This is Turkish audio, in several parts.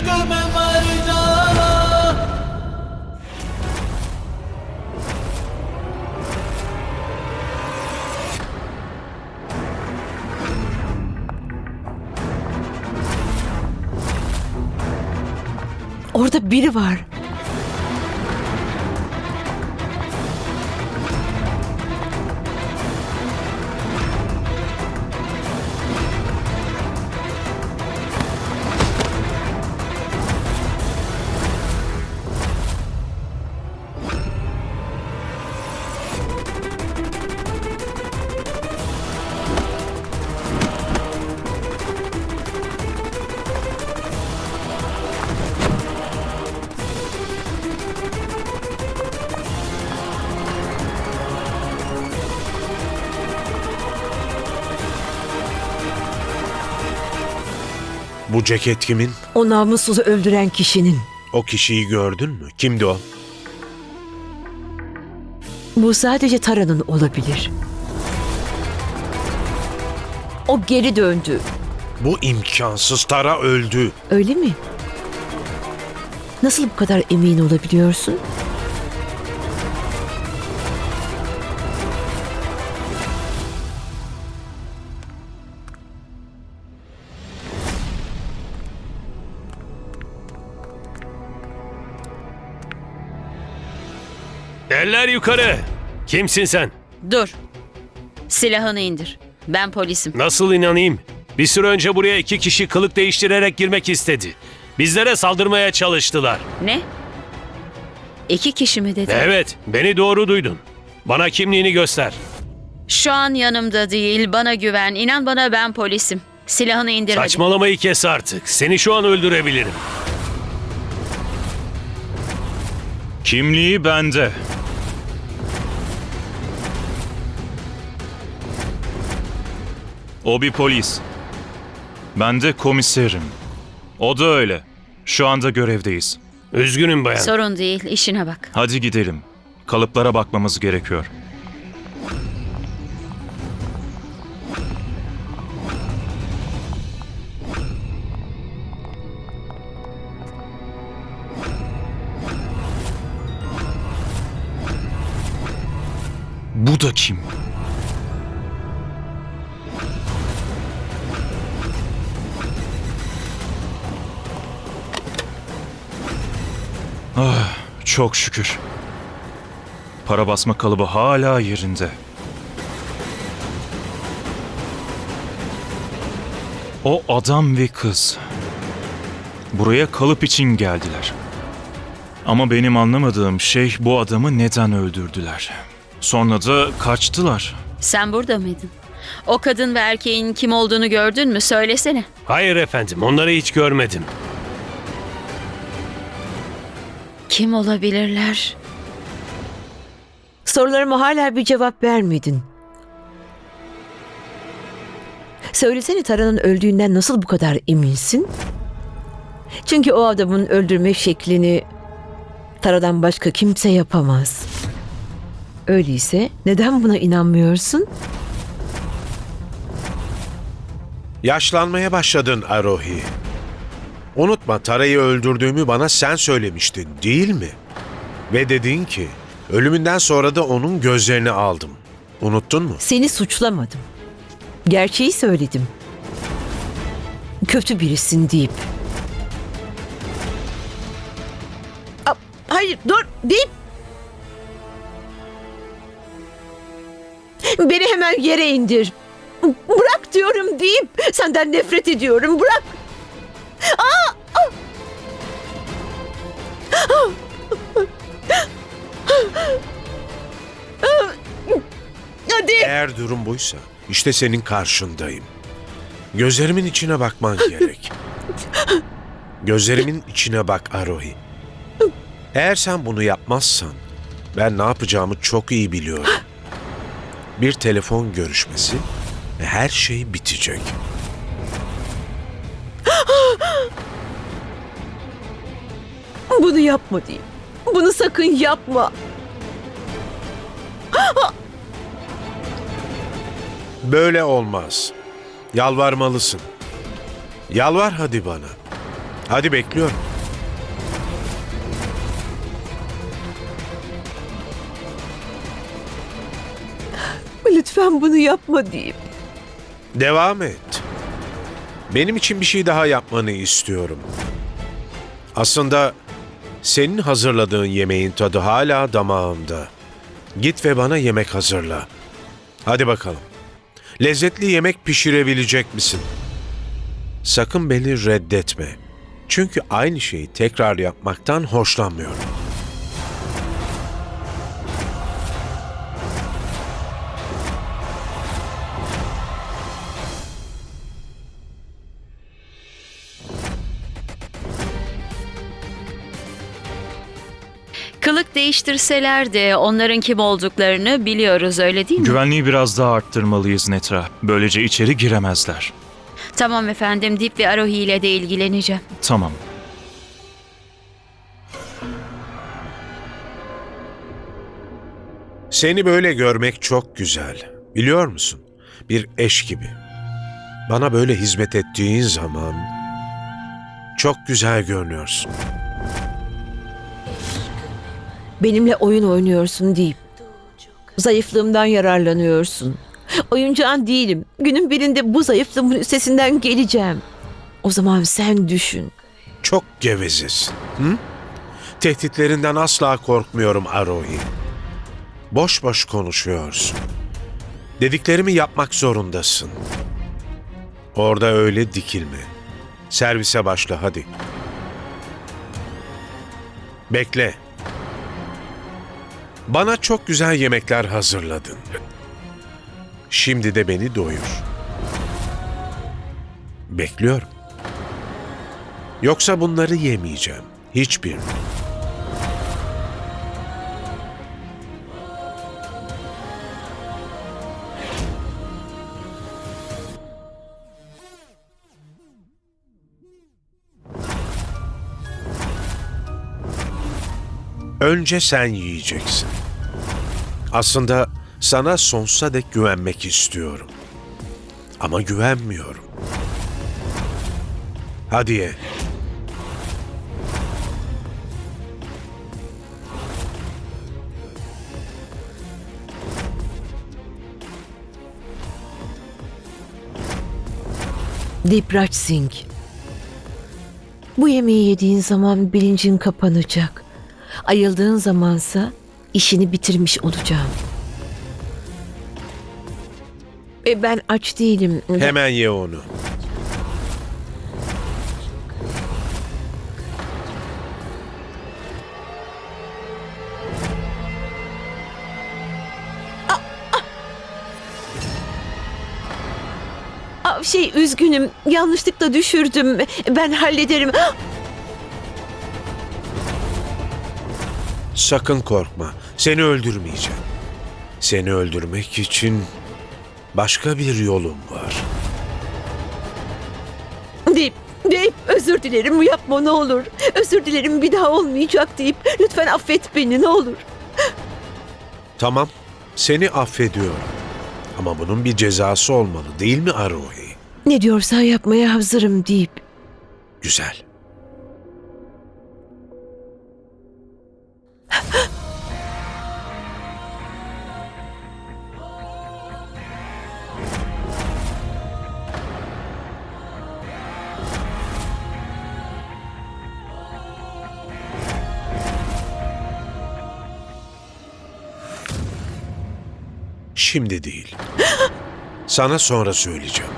इश्क में मर जाना Orada biri var. Bu ceket kimin? O namussuzu öldüren kişinin. O kişiyi gördün mü? Kimdi o? Bu sadece Tara'nın olabilir. O geri döndü. Bu imkansız Tara öldü. Öyle mi? Nasıl bu kadar emin olabiliyorsun? Eller yukarı. Kimsin sen? Dur. Silahını indir. Ben polisim. Nasıl inanayım? Bir süre önce buraya iki kişi kılık değiştirerek girmek istedi. Bizlere saldırmaya çalıştılar. Ne? İki kişi mi dedi? Evet, beni doğru duydun. Bana kimliğini göster. Şu an yanımda değil. Bana güven. İnan bana ben polisim. Silahını indir hadi. Saçmalamayı kes artık. Seni şu an öldürebilirim. Kimliği bende. O bir polis. Ben de komiserim. O da öyle. Şu anda görevdeyiz. Üzgünüm bayan. Sorun değil. işine bak. Hadi gidelim. Kalıplara bakmamız gerekiyor. Bu da kim? Çok şükür. Para basma kalıbı hala yerinde. O adam ve kız. Buraya kalıp için geldiler. Ama benim anlamadığım şey bu adamı neden öldürdüler. Sonra da kaçtılar. Sen burada mıydın? O kadın ve erkeğin kim olduğunu gördün mü? Söylesene. Hayır efendim, onları hiç görmedim. Kim olabilirler? Sorularıma hala bir cevap vermedin. Söylesene Tara'nın öldüğünden nasıl bu kadar eminsin? Çünkü o adamın öldürme şeklini Tara'dan başka kimse yapamaz. Öyleyse neden buna inanmıyorsun? Yaşlanmaya başladın Arohi. Unutma Tara'yı öldürdüğümü bana sen söylemiştin değil mi? Ve dedin ki ölümünden sonra da onun gözlerini aldım. Unuttun mu? Seni suçlamadım. Gerçeği söyledim. Kötü birisin deyip. Aa, Hayır dur deyip. Beni hemen yere indir. Bırak diyorum deyip senden nefret ediyorum. Bırak. Aa! Eğer durum buysa işte senin karşındayım. Gözlerimin içine bakman gerek. Gözlerimin içine bak Arohi. Eğer sen bunu yapmazsan ben ne yapacağımı çok iyi biliyorum. Bir telefon görüşmesi ve her şey bitecek. Bunu yapma diyeyim. Bunu sakın yapma. Böyle olmaz. Yalvarmalısın. Yalvar hadi bana. Hadi bekliyorum. Lütfen bunu yapma deyip. Devam et. Benim için bir şey daha yapmanı istiyorum. Aslında senin hazırladığın yemeğin tadı hala damağımda. Git ve bana yemek hazırla. Hadi bakalım. Lezzetli yemek pişirebilecek misin? Sakın beni reddetme. Çünkü aynı şeyi tekrar yapmaktan hoşlanmıyorum. Kılık değiştirseler de onların kim olduklarını biliyoruz öyle değil mi? Güvenliği biraz daha arttırmalıyız Netra. Böylece içeri giremezler. Tamam efendim Dip ve Arohi ile de ilgileneceğim. Tamam. Seni böyle görmek çok güzel. Biliyor musun? Bir eş gibi. Bana böyle hizmet ettiğin zaman çok güzel görünüyorsun. Benimle oyun oynuyorsun deyip. Zayıflığımdan yararlanıyorsun. Oyuncağın değilim. Günün birinde bu zayıflığımın üstesinden geleceğim. O zaman sen düşün. Çok gevezesin. Hı? Tehditlerinden asla korkmuyorum Arohi. Boş boş konuşuyorsun. Dediklerimi yapmak zorundasın. Orada öyle dikilme. Servise başla hadi. Bekle. Bana çok güzel yemekler hazırladın. Şimdi de beni doyur. Bekliyorum. Yoksa bunları yemeyeceğim. Hiçbirini. Önce sen yiyeceksin. Aslında sana sonsuza dek güvenmek istiyorum. Ama güvenmiyorum. Hadi ye. Dipraj Singh. Bu yemeği yediğin zaman bilincin kapanacak. Ayıldığın zamansa işini bitirmiş olacağım. E ben aç değilim. Hemen ye onu. Aa, şey üzgünüm. Yanlışlıkla düşürdüm. Ben hallederim. Sakın korkma. Seni öldürmeyeceğim. Seni öldürmek için başka bir yolum var. Deyip, deyip özür dilerim yapma ne olur. Özür dilerim bir daha olmayacak deyip lütfen affet beni ne olur. Tamam, seni affediyorum. Ama bunun bir cezası olmalı değil mi Arohi? Ne diyorsan yapmaya hazırım deyip. Güzel. Şimdi değil. Sana sonra söyleyeceğim.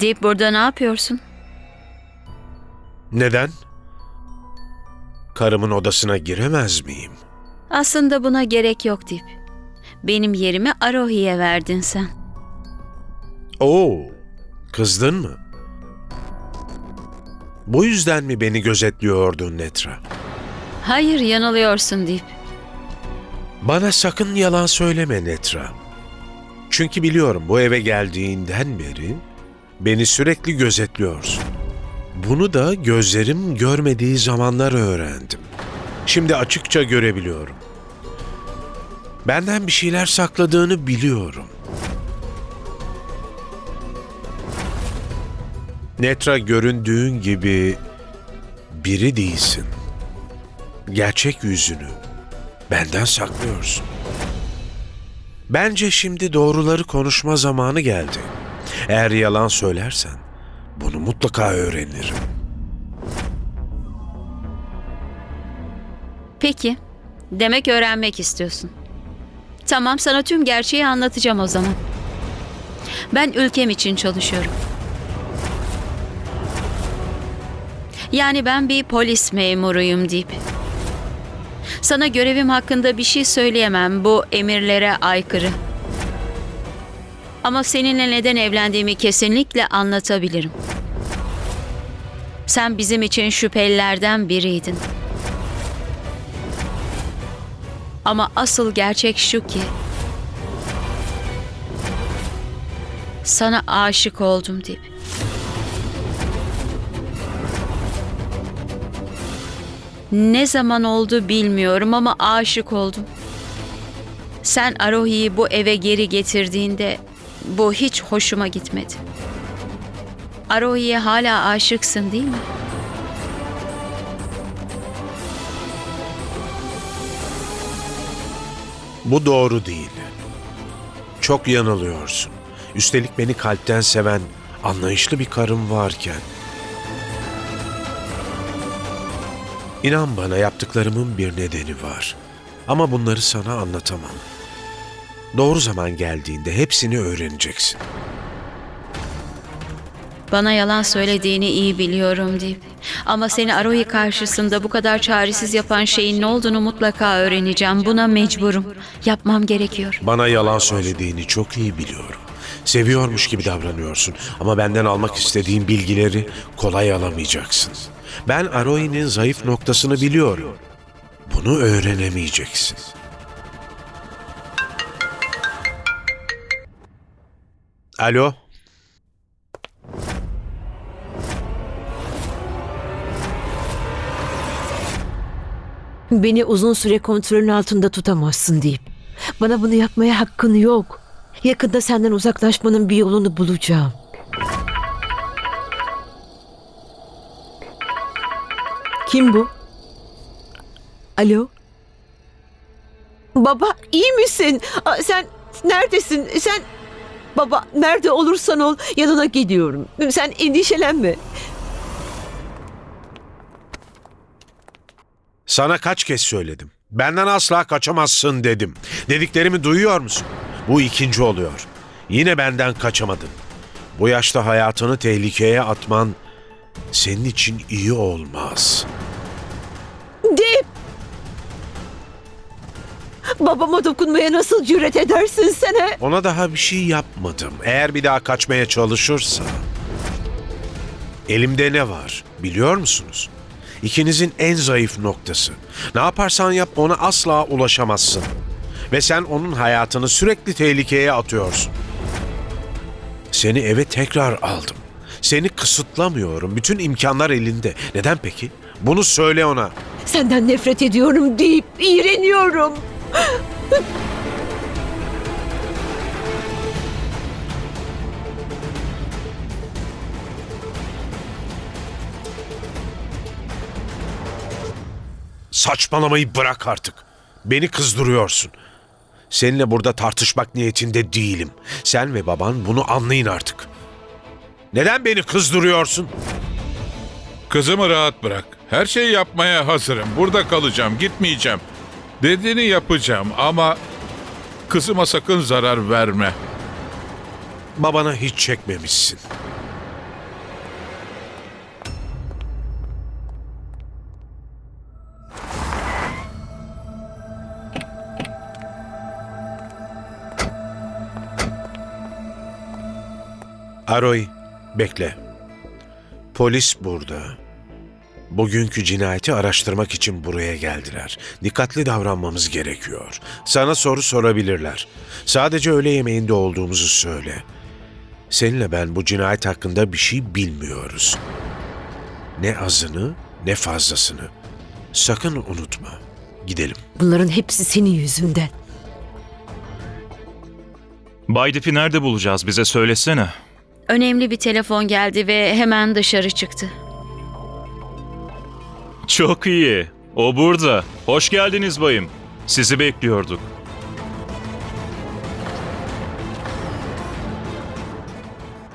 Dip burada ne yapıyorsun? Neden? Karımın odasına giremez miyim? Aslında buna gerek yok Dip. Benim yerimi Arohi'ye verdin sen. Oo, kızdın mı? Bu yüzden mi beni gözetliyordun Netra? Hayır yanılıyorsun Dip. Bana sakın yalan söyleme Netra. Çünkü biliyorum bu eve geldiğinden beri beni sürekli gözetliyorsun. Bunu da gözlerim görmediği zamanlar öğrendim. Şimdi açıkça görebiliyorum. Benden bir şeyler sakladığını biliyorum. Netra göründüğün gibi biri değilsin. Gerçek yüzünü benden saklıyorsun. Bence şimdi doğruları konuşma zamanı geldi. Eğer yalan söylersen bunu mutlaka öğrenirim. Peki. Demek öğrenmek istiyorsun. Tamam sana tüm gerçeği anlatacağım o zaman. Ben ülkem için çalışıyorum. Yani ben bir polis memuruyum deyip. Sana görevim hakkında bir şey söyleyemem. Bu emirlere aykırı. Ama seninle neden evlendiğimi kesinlikle anlatabilirim. Sen bizim için şüphelilerden biriydin. Ama asıl gerçek şu ki sana aşık oldum deyip. Ne zaman oldu bilmiyorum ama aşık oldum. Sen Arohi'yi bu eve geri getirdiğinde bu hiç hoşuma gitmedi. Arohi'ye hala aşıksın değil mi? Bu doğru değil. Çok yanılıyorsun. Üstelik beni kalpten seven, anlayışlı bir karım varken. İnan bana yaptıklarımın bir nedeni var. Ama bunları sana anlatamam. Doğru zaman geldiğinde hepsini öğreneceksin. Bana yalan söylediğini iyi biliyorum deyip. Ama seni Arohi karşısında bu kadar çaresiz yapan şeyin ne olduğunu mutlaka öğreneceğim. Buna mecburum. Yapmam gerekiyor. Bana yalan söylediğini çok iyi biliyorum. Seviyormuş gibi davranıyorsun ama benden almak istediğin bilgileri kolay alamayacaksın. Ben Aroi'nin zayıf noktasını biliyorum. Bunu öğrenemeyeceksin. Alo? Beni uzun süre kontrolün altında tutamazsın deyip. Bana bunu yapmaya hakkın yok. Yakında senden uzaklaşmanın bir yolunu bulacağım. Kim bu? Alo? Baba iyi misin? Sen neredesin? Sen baba nerede olursan ol yanına gidiyorum. Sen endişelenme. Sana kaç kez söyledim. Benden asla kaçamazsın dedim. Dediklerimi duyuyor musun? Bu ikinci oluyor. Yine benden kaçamadın. Bu yaşta hayatını tehlikeye atman senin için iyi olmaz. Dip! Babama dokunmaya nasıl cüret edersin sen he? Ona daha bir şey yapmadım. Eğer bir daha kaçmaya çalışırsa... Elimde ne var biliyor musunuz? İkinizin en zayıf noktası. Ne yaparsan yap ona asla ulaşamazsın. Ve sen onun hayatını sürekli tehlikeye atıyorsun. Seni eve tekrar aldım. Seni kısıtlamıyorum. Bütün imkanlar elinde. Neden peki? Bunu söyle ona. Senden nefret ediyorum deyip iğreniyorum. Saçmalamayı bırak artık. Beni kızdırıyorsun. Seninle burada tartışmak niyetinde değilim. Sen ve baban bunu anlayın artık. Neden beni kızdırıyorsun? Kızımı rahat bırak. Her şeyi yapmaya hazırım. Burada kalacağım, gitmeyeceğim. Dediğini yapacağım ama kızıma sakın zarar verme. Babana hiç çekmemişsin. Aroy, bekle. Polis burada. Bugünkü cinayeti araştırmak için buraya geldiler. Dikkatli davranmamız gerekiyor. Sana soru sorabilirler. Sadece öğle yemeğinde olduğumuzu söyle. Seninle ben bu cinayet hakkında bir şey bilmiyoruz. Ne azını ne fazlasını. Sakın unutma. Gidelim. Bunların hepsi senin yüzünden. Bay Dip'i nerede bulacağız bize söylesene. Önemli bir telefon geldi ve hemen dışarı çıktı. Çok iyi. O burada. Hoş geldiniz bayım. Sizi bekliyorduk.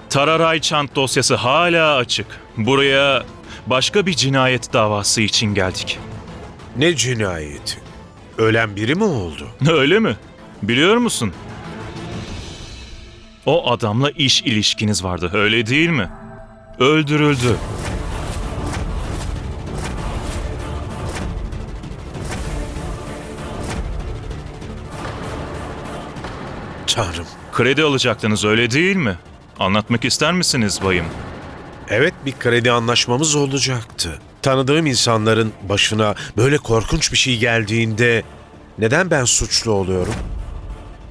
Tararay Çant dosyası hala açık. Buraya başka bir cinayet davası için geldik. Ne cinayeti? Ölen biri mi oldu? Öyle mi? Biliyor musun? O adamla iş ilişkiniz vardı, öyle değil mi? Öldürüldü. Tanrım. Kredi alacaktınız, öyle değil mi? Anlatmak ister misiniz bayım? Evet bir kredi anlaşmamız olacaktı. Tanıdığım insanların başına böyle korkunç bir şey geldiğinde neden ben suçlu oluyorum?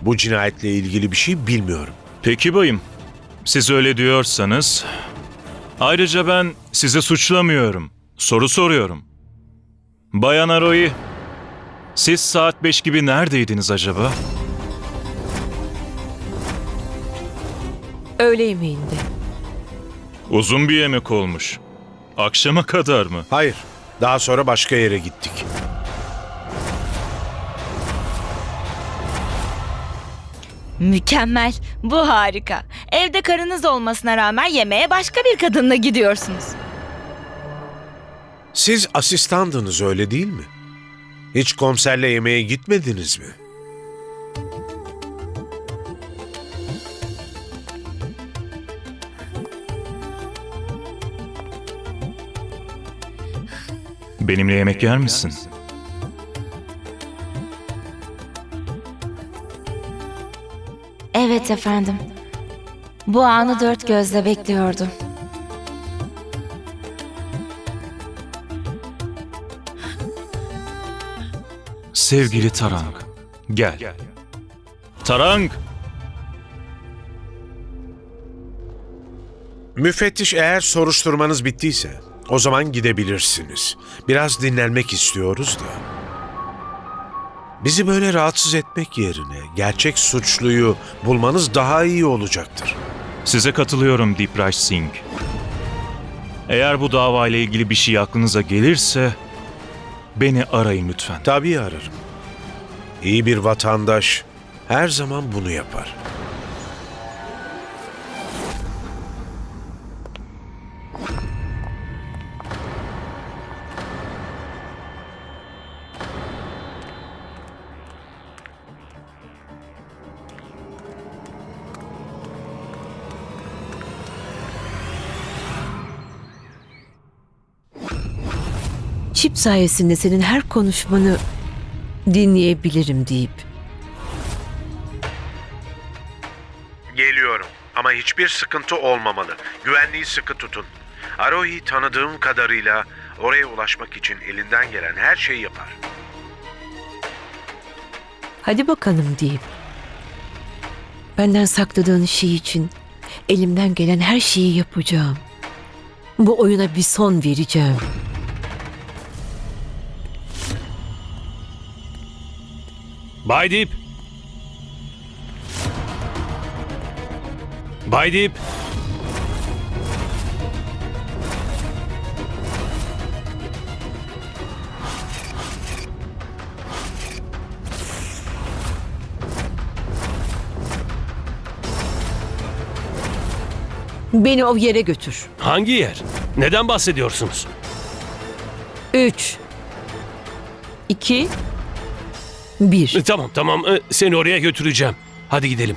Bu cinayetle ilgili bir şey bilmiyorum. Peki bayım, siz öyle diyorsanız... Ayrıca ben sizi suçlamıyorum. Soru soruyorum. Bayan Aroy, siz saat 5 gibi neredeydiniz acaba? Öğle yemeğinde. Uzun bir yemek olmuş. Akşama kadar mı? Hayır, daha sonra başka yere gittik. Mükemmel. Bu harika. Evde karınız olmasına rağmen yemeğe başka bir kadınla gidiyorsunuz. Siz asistandınız öyle değil mi? Hiç komiserle yemeğe gitmediniz mi? Benimle yemek yer misin? Evet efendim. Bu anı dört gözle bekliyordum. Sevgili Tarang, gel. Tarang! Müfettiş eğer soruşturmanız bittiyse o zaman gidebilirsiniz. Biraz dinlenmek istiyoruz da. Bizi böyle rahatsız etmek yerine gerçek suçluyu bulmanız daha iyi olacaktır. Size katılıyorum Deepraj Singh. Eğer bu davayla ilgili bir şey aklınıza gelirse beni arayın lütfen. Tabii ararım. İyi bir vatandaş her zaman bunu yapar. Çip sayesinde senin her konuşmanı dinleyebilirim deyip. Geliyorum ama hiçbir sıkıntı olmamalı. Güvenliği sıkı tutun. Arohi tanıdığım kadarıyla oraya ulaşmak için elinden gelen her şeyi yapar. Hadi bakalım deyip. Benden sakladığın şey için elimden gelen her şeyi yapacağım. Bu oyuna bir son vereceğim. Bay Deep. Bay Deep. Beni o yere götür. Hangi yer? Neden bahsediyorsunuz? Üç. İki. Bir. E, Tamam tamam e, seni oraya götüreceğim. Hadi gidelim.